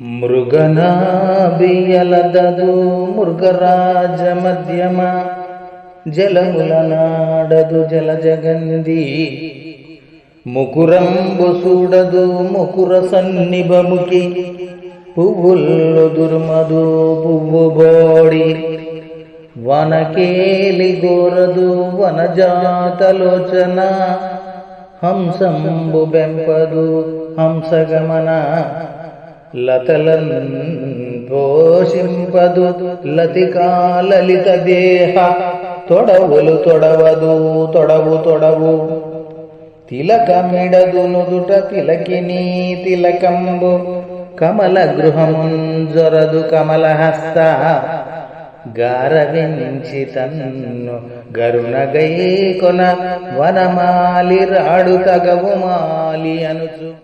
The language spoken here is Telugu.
మృగనాభియలదదు మృగరాజ మధ్యమ జలముల నాడదు జల జగంది. ముకురంబు చూడదు ముకుర సన్నిభముకి పువ్వుల్లు దుర్మదు పువ్వు బోడి. వనకేలి గోరదు వనజాతలోచన హంసంబు బెంపదు హంసగమన. లతలన్ పోషింపదు. లతికా దేహ తొడవులు తొడవదు తొడవు తొడవు. తిలకమిడదు నుదుట తిలకిని తిలకంబు. కమల గృహమున్ గృహముంజొరదు కమలహస్త. గారవించి తన్ను గరుణగై కొన వనమాలి రాడు తగవు మాలి అనుచు.